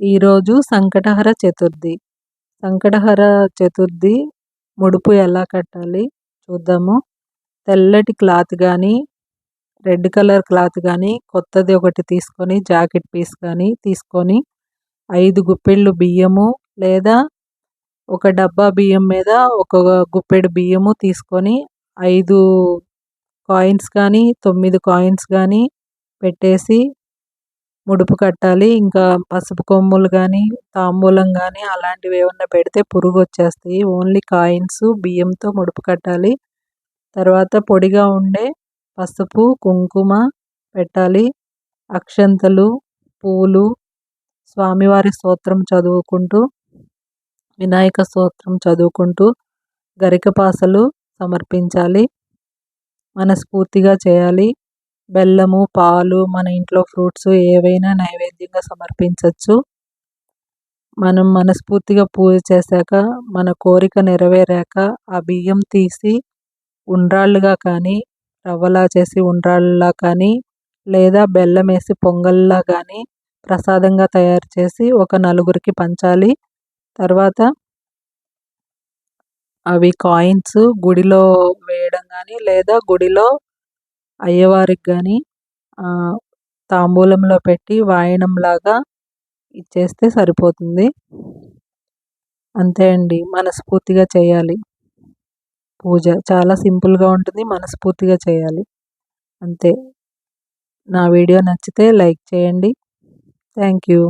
ఈరోజు సంకటహర చతుర్థి. సంకటహర చతుర్థి ముడుపు ఎలా కట్టాలి చూద్దాము. తెల్లటి క్లాత్ కానీ రెడ్ కలర్ క్లాత్ కానీ కొత్తది ఒకటి తీసుకొని జాకెట్ పీస్ కానీ తీసుకొని ఐదు గుప్పెళ్ళు బియ్యము లేదా ఒక డబ్బా బియ్యం మీద ఒక గుప్పెడు బియ్యము తీసుకొని ఐదు కాయిన్స్ కానీ తొమ్మిది కాయిన్స్ కానీ పెట్టేసి ముడుపు కట్టాలి. ఇంకా పసుపు కొమ్ములు కానీ తాంబూలం కానీ అలాంటివి ఏమన్నా పెడితే పురుగు వచ్చేస్తాయి ఓన్లీ కాయిన్స్ బియ్యంతో ముడుపు కట్టాలి. తర్వాత పొడిగా ఉండే పసుపు కుంకుమ పెట్టాలి. అక్షంతలు పూలు స్వామివారి స్తోత్రం చదువుకుంటూ వినాయక స్తోత్రం చదువుకుంటూ గరికపాసలు సమర్పించాలి. మనస్ఫూర్తిగా చేయాలి. బెల్లము పాలు మన ఇంట్లో ఫ్రూట్స్ ఏవైనా నైవేద్యంగా సమర్పించవచ్చు మనం మనస్ఫూర్తిగా పూజ చేశాక మన కోరిక నెరవేరాక ఆ బియ్యం తీసి ఉండ్రాళ్ళుగా కానీ రవ్వలా చేసి ఉండ్రాళ్ళలా కానీ లేదా బెల్లం వేసి పొంగల్లా కానీ ప్రసాదంగా తయారు చేసి ఒక నలుగురికి పంచాలి. తర్వాత అవి కాయిన్స్ గుడిలో వేయడం కానీ లేదా గుడిలో అయ్యవారికి కానీ తాంబూలంలో పెట్టి వాయనంలాగా ఇచ్చేస్తే సరిపోతుంది. అంతే అండి. మనస్ఫూర్తిగా చేయాలి. పూజ చాలా సింపుల్గా ఉంటుంది. మనస్ఫూర్తిగా చేయాలి. అంతే. నా వీడియో నచ్చితే లైక్ చేయండి. Thank you.